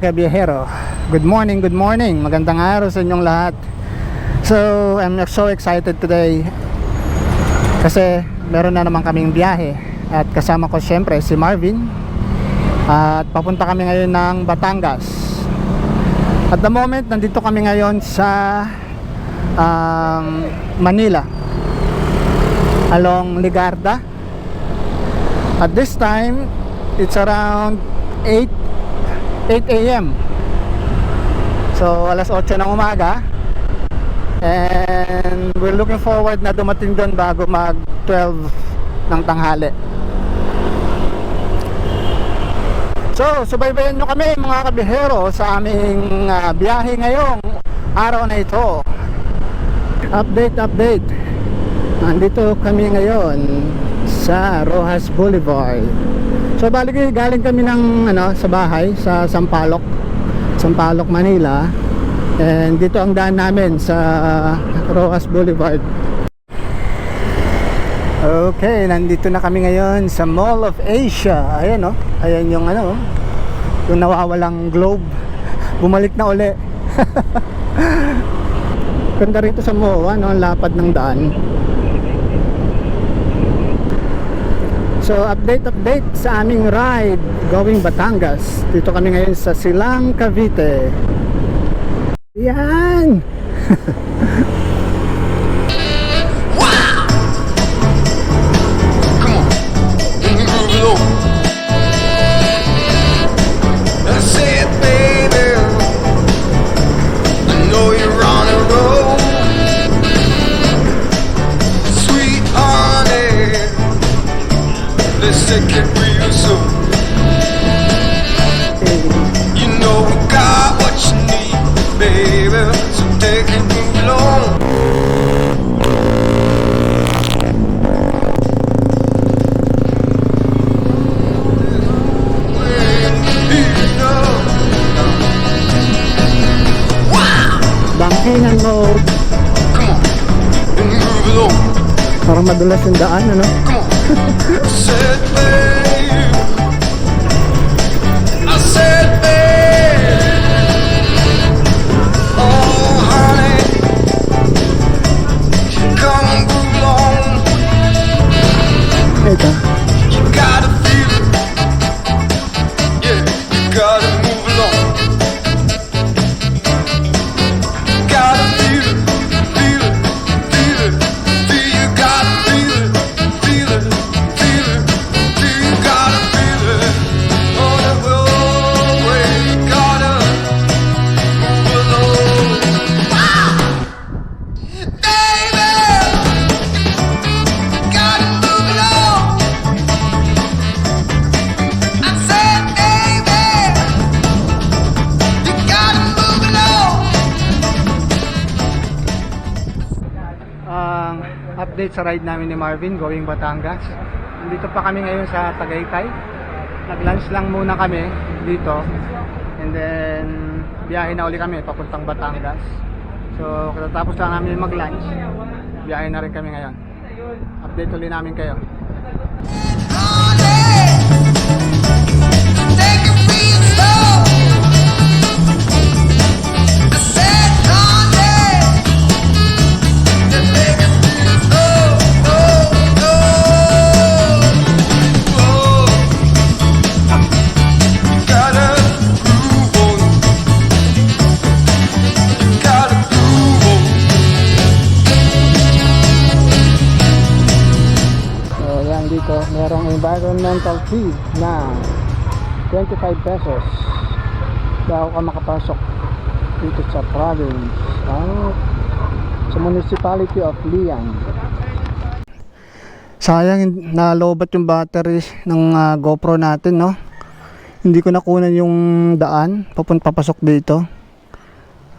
mga kabiyahero. Good morning, good morning. Magandang araw sa inyong lahat. So, I'm so excited today Kasi meron na naman kaming biyahe. At kasama ko syempre si Marvin. At papunta kami ngayon ng Batangas. At the moment, nandito kami ngayon sa um, Manila. Along Ligarda. At this time, it's around 8 8 a.m. So, alas 8 ng umaga. And we're looking forward na dumating doon bago mag 12 ng tanghali. So, subaybayan nyo kami mga kabihero sa aming ah, biyahe ngayong araw na ito. Update, update. Nandito kami ngayon sa Rojas Boulevard. So bali galing kami ng ano sa bahay sa Sampaloc, Sampaloc, Manila. And dito ang daan namin sa Rojas Boulevard. Okay, nandito na kami ngayon sa Mall of Asia. Ayan oh. Ayan yung ano, oh, yung nawawalang globe. Bumalik na uli. Ganda rito sa MOA, no? Lapad ng daan. So update update sa aming ride going Batangas. Dito kami ngayon sa Silang Cavite. Yan! madulas yung daan, ano? Gotta feel it. Yeah, gotta sa ride namin ni Marvin going Batangas. Dito pa kami ngayon sa Tagaytay. Nag-lunch lang muna kami dito. And then biyahe na uli kami papuntang Batangas. So katatapos lang namin mag-lunch, biyahe na rin kami ngayon. Update ulit namin kayo. Environmental fee na 25 pesos. Bago ka makapasok dito sa province. Ah, sa municipality of Lian. Sayang nalobat yung battery ng ah, GoPro natin, no? Hindi ko nakunan yung daan papunta papasok dito.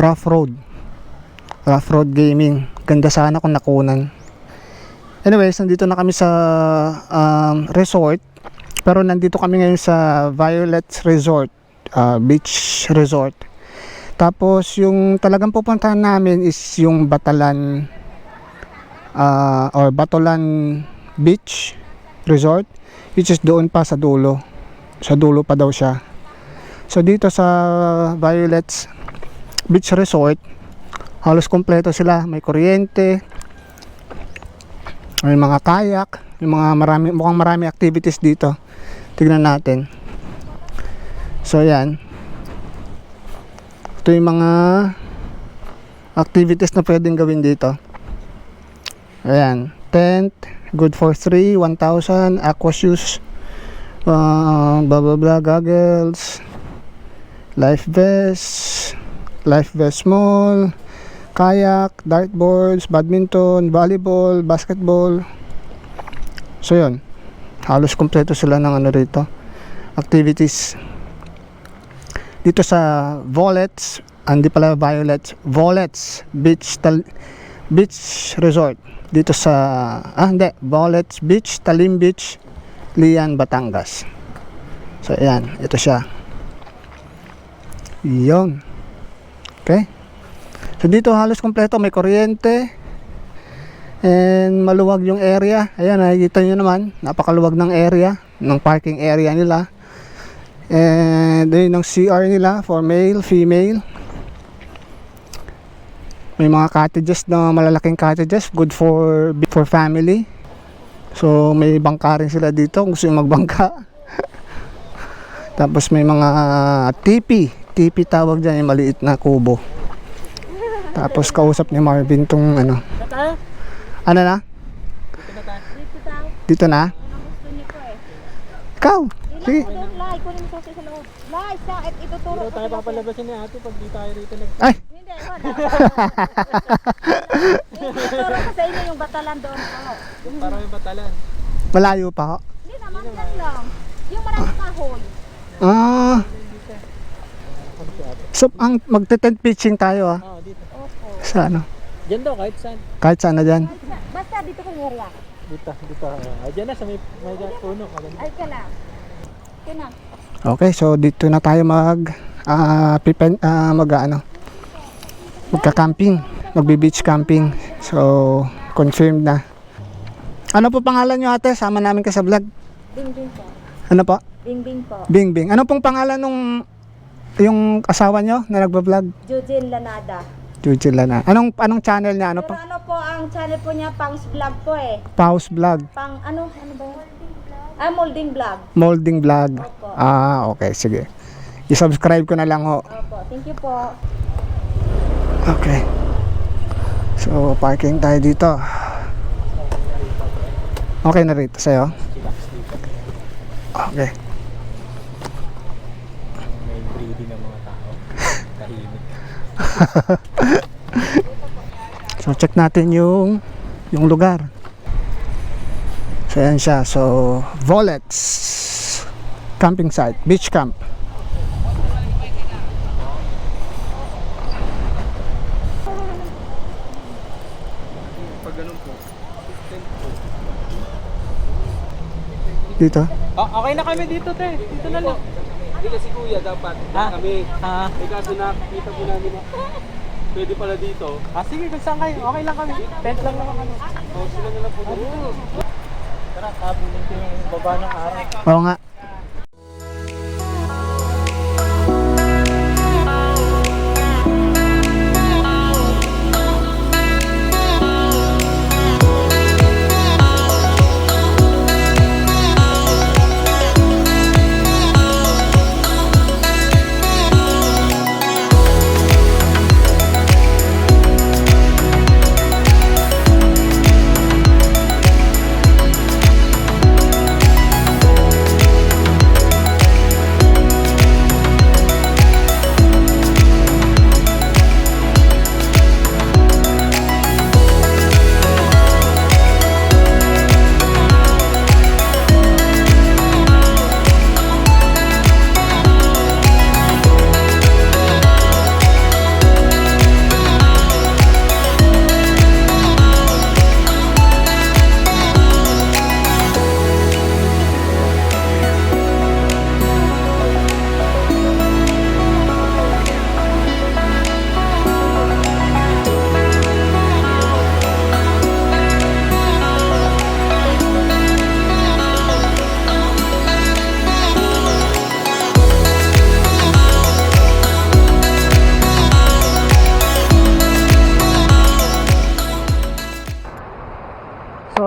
Rough road. Rough road gaming. Ganda sana kung nakunan. Anyways, nandito na kami sa um, resort. Pero nandito kami ngayon sa Violet Resort, uh, Beach Resort. Tapos yung talagang pupuntahan namin is yung Batalan uh, or Batolan Beach Resort which is doon pa sa dulo. Sa dulo pa daw siya. So dito sa Violet's Beach Resort, halos kompleto sila. May kuryente, may mga kayak, may mga marami, mukhang marami activities dito. Tignan natin. So yan. Ito yung mga activities na pwedeng gawin dito. Ayan. Tent, good for 3, 1,000, aqua shoes, uh, blah blah blah, goggles, life vest, life vest small, kayak, dartboards, badminton, volleyball, basketball. So yun. Halos kompleto sila ng ano rito. Activities. Dito sa Volets, hindi pala Violets, Volets Beach Tal Beach Resort. Dito sa ah hindi, Volets Beach, Talim Beach, Lian, Batangas. So ayan, ito siya. Yun. Okay? So dito halos kompleto may kuryente and maluwag yung area. Ayan nakikita nyo naman, napakaluwag ng area, ng parking area nila. And yun ng CR nila for male, female. May mga cottages na malalaking cottages, good for for family. So may bangka rin sila dito kung gusto yung magbangka. Tapos may mga tipi, tipi tawag dyan, yung maliit na kubo. Tapos kausap ni Marvin tong ano. Ano na? Dito na? Ikaw? Sige. Lai, kunin mo sa sa loob. Lai, sa, at ituturo ko tayo papalabasin ni ate pag di tayo rito nag... Ay! Hindi, wala. Ituturo ko sa inyo yung batalan doon po. Para may batalan. Malayo pa ako. Hindi naman, dyan lang. Yung maraming kahoy. Ah. So, ang magte-tent pitching tayo ah. Oo, dito. Sa ano? Diyan daw, kahit saan. Kahit saan na dyan. Basta dito kong area. Dito, dito. Ah, diyan na sa may, may puno. Ay ka lang. Okay na. Okay, so dito na tayo mag ah pipen ah, mag ano magka-camping, magbi-beach camping. So, confirmed na. Ano po pangalan nyo ate? Sama namin ka sa vlog. Bingbing po. Ano po? Bingbing po. Bing Bing. Ano pong pangalan nung yung asawa nyo na nagba-vlog? Jujin Lanada. Jujil na. Anong anong channel niya? Ano Pero pa? ano po ang channel po niya, Pangs Vlog po eh. Pause Vlog, Pang ano, ano ba yun? Ah, Molding Vlog. Molding Vlog. Opo. Ah, okay, sige. I-subscribe ko na lang ho. Opo, thank you po. Okay. So, parking tayo dito. Okay na rito sa'yo? Okay. May breeding ng mga tao. Tahimik. So, check natin yung yung lugar. So, yan siya. So, Volets camping site, beach camp. Pag ganun po. Dito. Ah, okay na kami dito, te. Dito na lang. Hindi kasi kuya dapat Ah. kami. Ah, Eh kaso nakikita po namin na pwede pala dito. ah, sige, kung saan kayo. Okay lang kami. Tent lang naman kami. O sila na lang po doon. Tara, ko yung baba ng araw. Oo nga.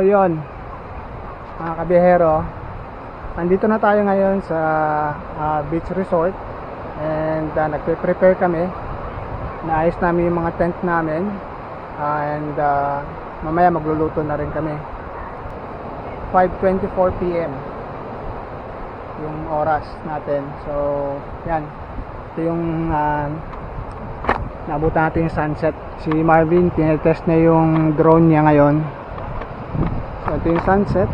Yon mga kabihero, nandito na tayo ngayon sa ah, beach resort and uh, nagpe-prepare kami. Naayos namin yung mga tent namin and ah, mamaya magluluto na rin kami. 5.24 p.m. yung oras natin. So, yan. Ito yung uh, naabutan natin yung sunset. Si Marvin, tinetest na yung drone niya ngayon. Ito yung sunset.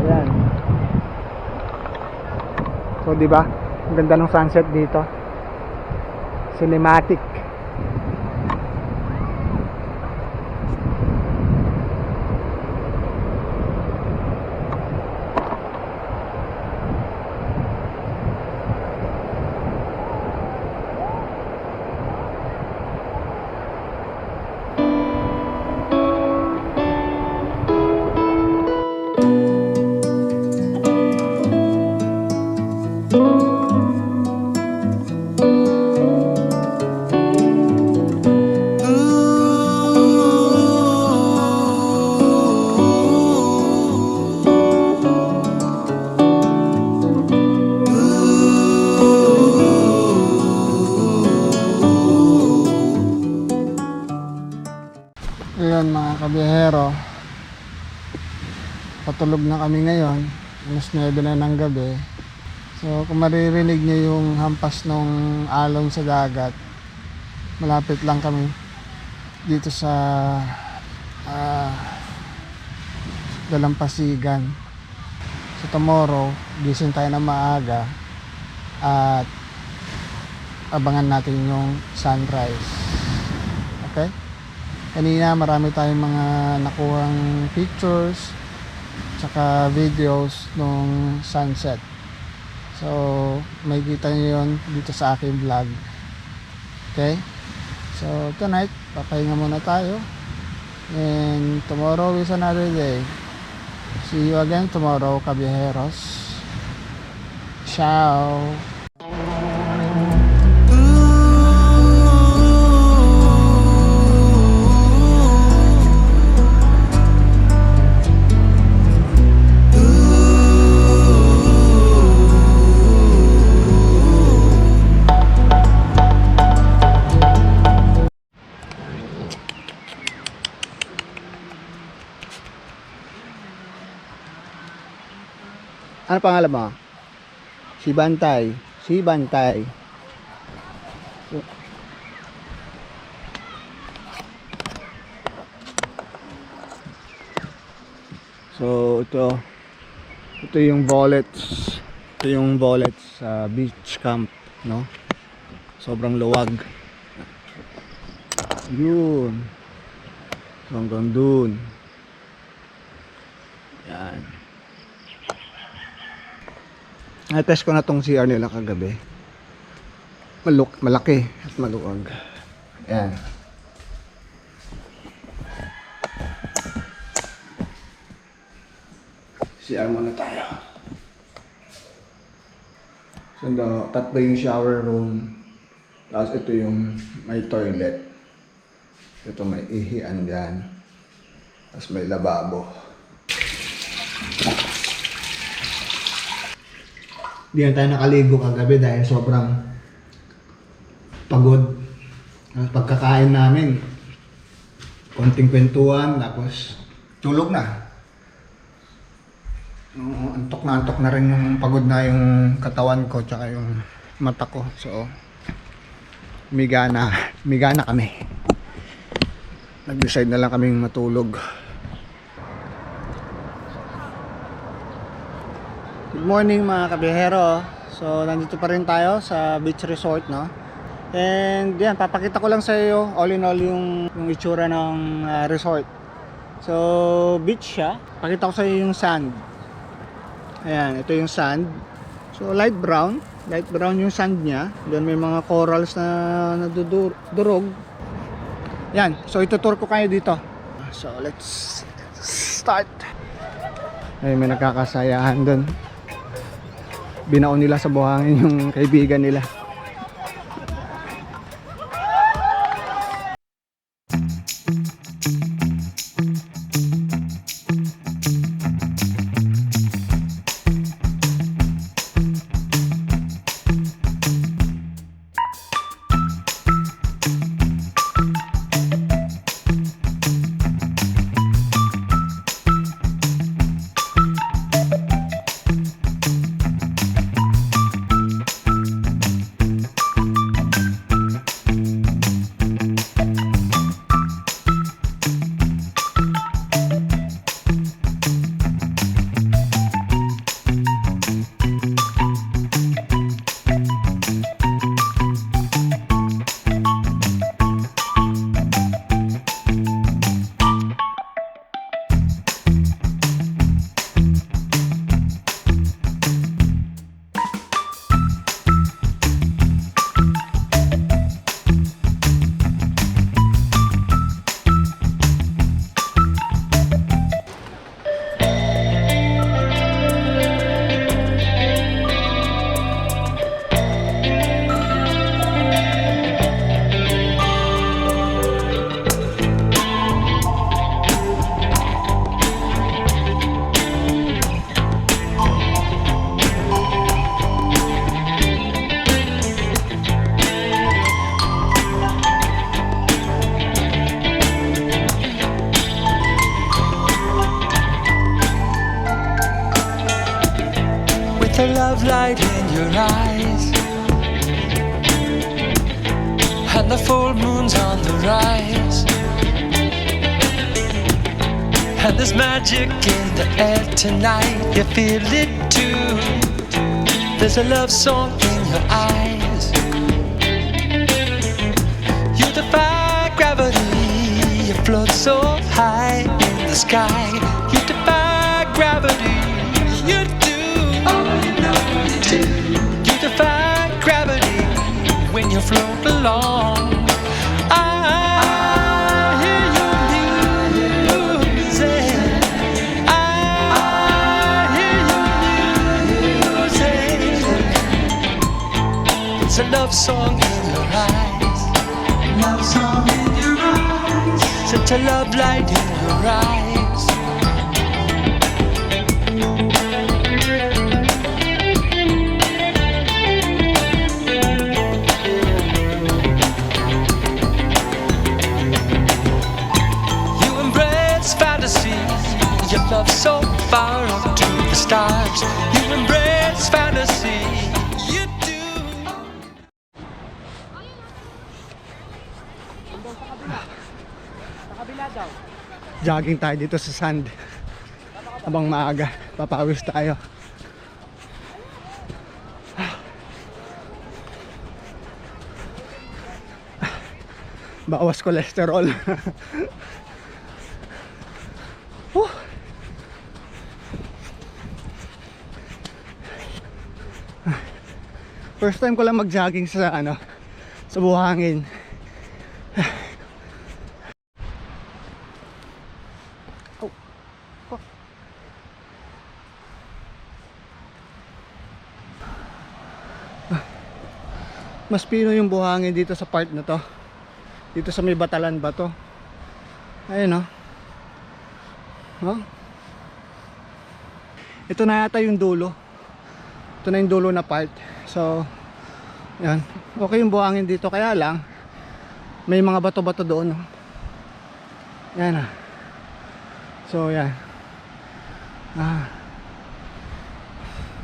Ayan. So, di ba? Ang ganda ng sunset dito. Cinematic. Kabiyahero. Patulog na kami ngayon. Alas 9 na ng gabi. So kung maririnig niyo yung hampas ng alon sa dagat, malapit lang kami dito sa ah, Dalampasigan. So tomorrow, gising tayo na maaga at abangan natin yung sunrise. Okay? Kanina marami tayong mga nakuhang pictures tsaka videos nung sunset. So may kita nyo yun dito sa aking vlog. Okay? So tonight papahinga muna tayo. And tomorrow is another day. See you again tomorrow kabiyeros ciao Ano pangalan mo? Si Bantay. Si Bantay. So, ito. Ito yung bullets. Ito yung bullets sa beach camp, no? Sobrang luwag. Yun. Hanggang dun. Yan. Na-test ko na tong CR nila kagabi. Maluk malaki at maluwag. Ayan. CR muna tayo. So, no, tatlo yung shower room. Tapos ito yung may toilet. Ito may ihian dyan. Tapos may lababo. Di na tayo nakaligo kagabi dahil sobrang pagod. Ang pagkakain namin, konting kwentuhan, tapos tulog na. Antok na antok na rin yung pagod na yung katawan ko tsaka yung mata ko. So, miga na, miga na kami. Nag-decide na lang kaming matulog. Good morning mga kabihero. So, nandito pa rin tayo sa beach resort, no? And yan, papakita ko lang sa iyo all in all yung, yung itsura ng ah, resort. So, beach siya. Pakita ko sa iyo yung sand. Ayan, ito yung sand. So, light brown. Light brown yung sand niya. Doon may mga corals na nadudurog. Yan, so itutur ko kayo dito. So, let's start. Ay, may nagkakasayahan doon binaon nila sa buhangin yung kaibigan nila. Love light in your eyes. And the full moon's on the rise. And there's magic in the air tonight. You feel it too. There's a love song in your eyes. You defy gravity. You float so high in the sky. You defy gravity. Music. It's a love song in your eyes. Love song in your eyes. Such a love light in your eyes. Love so far up to the stars. You embrace fantasy. You do. Jogging tayo dito sa sand. Habang maaga, papawis tayo. Bawas kolesterol. First time ko lang mag-jogging sa ano, sa buhangin. Mas pino yung buhangin dito sa part na to. Dito sa may batalan ba to? Ayun oh. Oh. Ito na yata yung dulo. Ito na yung dulo na part. So, yan. Okay yung buhangin dito. Kaya lang, may mga bato-bato doon. Oh. Yan ah. So, yan. Ah.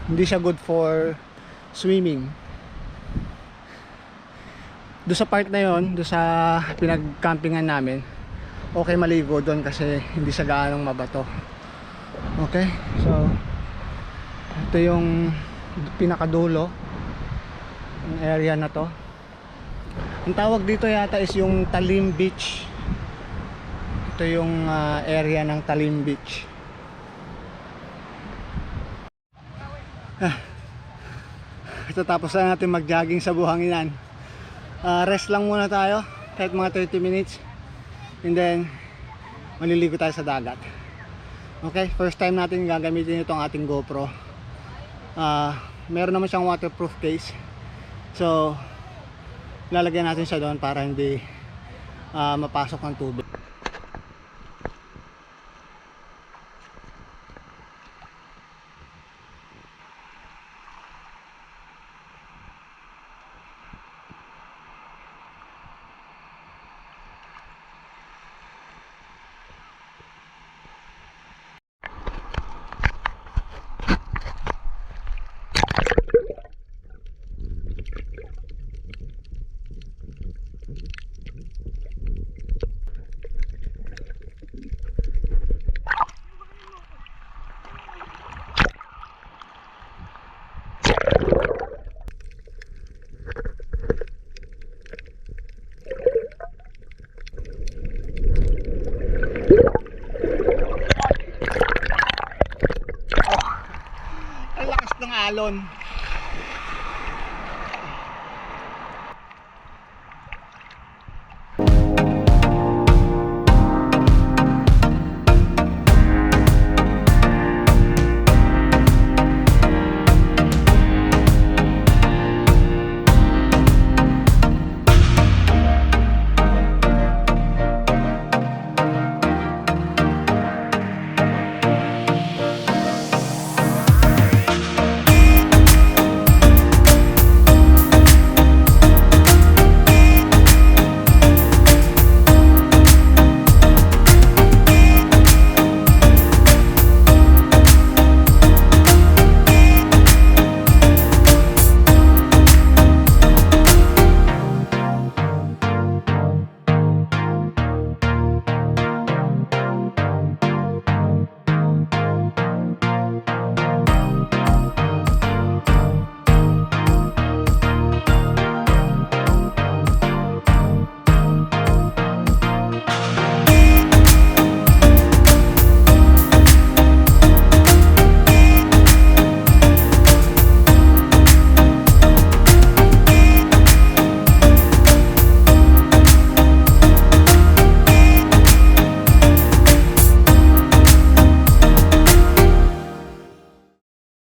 Hindi siya good for swimming doon sa part na yon doon sa pinagcampingan namin okay maligo doon kasi hindi siya gaanong mabato okay so ito yung pinakadulo yung area na to. Ang tawag dito yata is yung Talim Beach. Ito yung ah, area ng Talim Beach. Ah. ito tapos na natin mag jogging sa buhanginan. Ah, rest lang muna tayo. Kahit mga 30 minutes. And then maliligo tayo sa dagat. Okay first time natin gagamitin itong ating GoPro. Ah, meron naman siyang waterproof case so lalagyan natin siya doon para hindi ah, mapasok ng tubig ang lakas ng alon